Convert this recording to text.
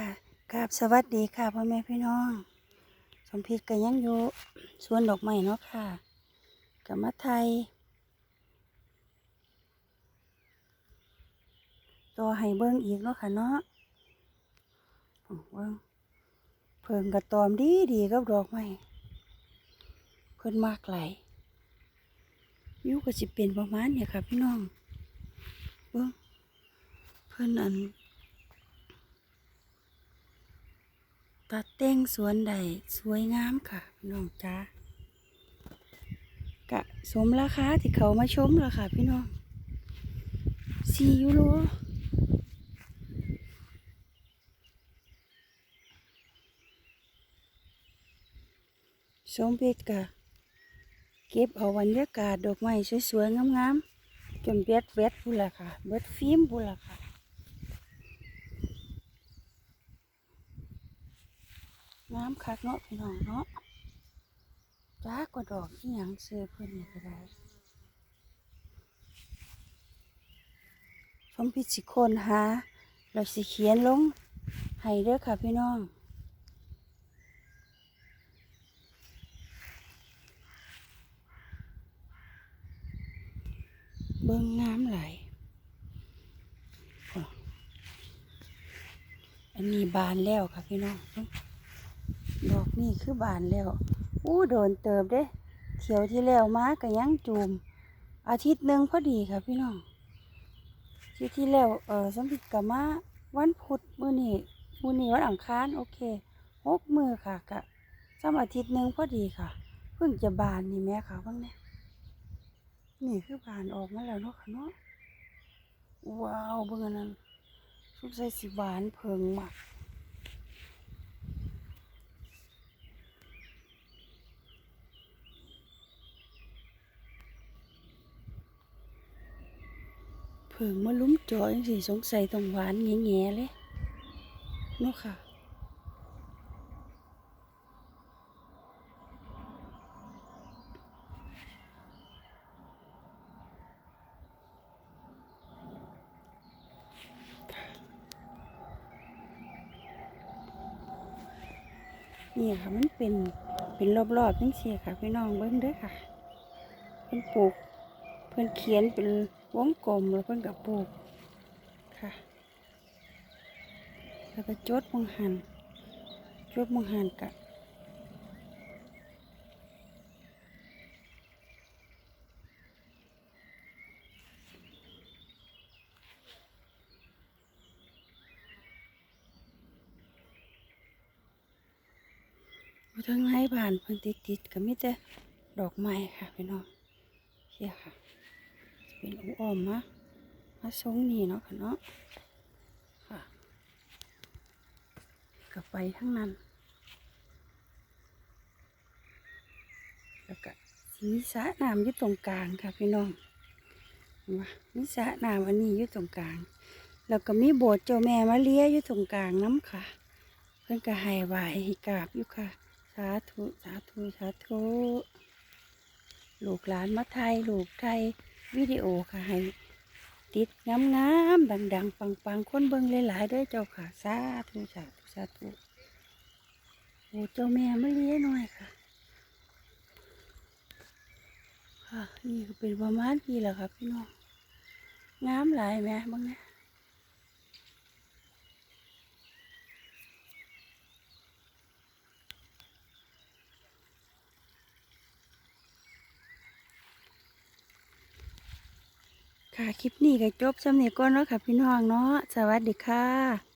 ค่ะกราบสวัสดีค่ะพ่อแม่พี่น้อง สมพิษก็ยังอยู่สวนดอกไม้เนาะค่ะกับมาไทยต่อให้เบิ่งอีกเนาะค่ะเนาะเบิ่งเพิ่งกระตอมดีดีกับดอกไม้เพิ่นมากไหลยอยู่ก็สิเป็นประมาณเนี่ยค่ะพี่น้องเบิ่งเพิ่นอัน ตัดแต่งสวนใดสวยงามค่ะพี่น้องจ้ากะสมราคาที่เขามาชมแล้วค่ะพี่น้องสี่ยูโรสมเพชรกะเก็บเอาบรรยากาศดอกไม้สวยๆงามๆจนเบ็ดเบ็ดพูละค่ะ เบ็ดฟิล์มพูละค่ะ งามคักเนาะพี่น้องเนาะจ้ากว่าดอกที่ยังเสือเพิ่นนี่ก็ได้ชมพิสิคนหาเราสิเขียนลงให้เด้อค่ะพี่น้องเบิ่งงามไหลยอันนี้บานแล้วค่ะพี่น้องเบิ่ง ดอกนี่คือบานแล้ว อู้โดนเติบเด้เที่ยวที่แล้วมาก็ยังจูม อาทิตย์หนึ่งพอดีค่ะพี่น้องที่ที่แล้วเออสมพิตกับมาวันพุธมื้อนี้มื้อนี้วันอังคารโอเคหกมือค่ะกะซ้ำอาทิตย์หนึ่งพอดีค่ะ เพิ่งจะบานนี่แม่ค่ะบ้างเนี่ยนี่คือบานออกมาแล้วเนาะค่ะเนาะว้าวเบอันนั้นสุดใส่สิบานเพิงมาก เพิ่งมาลุ้มจอยสิสงสัยต้องหวานแง่ๆเลยนาะค่ะ นี่ค่ะมันเป็นเป็นรอบๆจังซี่ค่ะพี่น้องเบิ่งเด้อค่ะเพิ่นปลูก เพิ่นเขียนเป็นวงกลมแล้วเพิ่นก็ปลูกค่ะ แล้วก็จดมังหันจดมังหันกะอยู่ทางไหนบานเพิ่นติดติดๆก็มีแต่ดอกไม้ค่ะพี่น้องเชี่ยค่ะ เป็นอ้อมๆมามาทรงนี่เนาะค่ะเนาะค่ะก็ไปทั้งนั้น แล้วก็สิมีสระน้ำอยู่ตรงกลางค่ะพี่น้องเห็นปะมีสระน้ำอันนี้อยู่ตรงกลาง แล้วก็มีโบสถ์เจ้าแม่มาเลียอยู่ตรงกลางน้ำค่ะ เพิ่อนก็ให้ไหวให้กราบอยู่ค่ะ สาธุ สาธุ สาธุ ลูกหลานมาไทย ลูกไทย วิดีโอค่ะให้ติดงามงามๆดัง ๆ ปังๆคนเบิ่งหลายๆด้วยเจ้าค่ะสาธุสาธุสาธุโอ้เจ้าแม่ไม่เลี้ยหน่อยค่ะค่ะนี่ก็เป็นประมาณนี้แหละค่ะพี่น้องงามหลายแหม่บ้างนะ ค่ะ คลิปนี้ก็จบสำเนียก่อนเนาะค่ะ พี่น้องเนาะ สวัสดีค่ะ